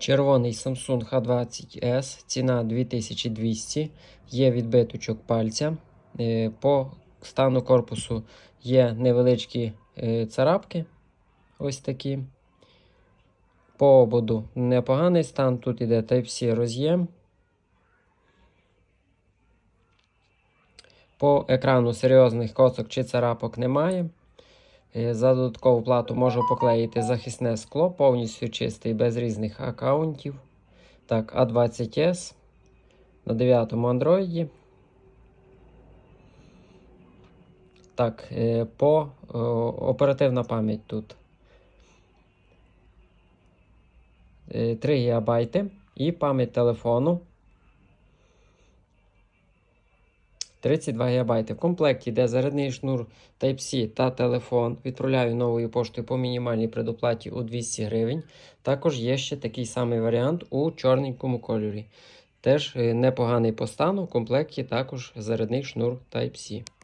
Червоний Samsung H20S, ціна 2200, є відбиточок пальця. Е, По стану корпусу є невеличкі е, царапки. Ось такі. По ободу непоганий стан. Тут іде Type-C роз'єм. По екрану серйозних косок чи царапок немає. Е, За додаткову плату можу поклеїти захисне скло, повністю чистий, без різних аккаунтів. Так, A20S на 9 Android. Так, е, по оперативна пам'ять тут. Е, 3 ГБ і пам'ять телефону 32 ГБ. В комплекті йде зарядний шнур Type-C та телефон. Відправляю новою поштою по мінімальній предоплаті у 200 гривень. Також є ще такий самий варіант у чорненькому кольорі. Теж е, непоганий по стану. В комплекті також зарядний шнур Type-C.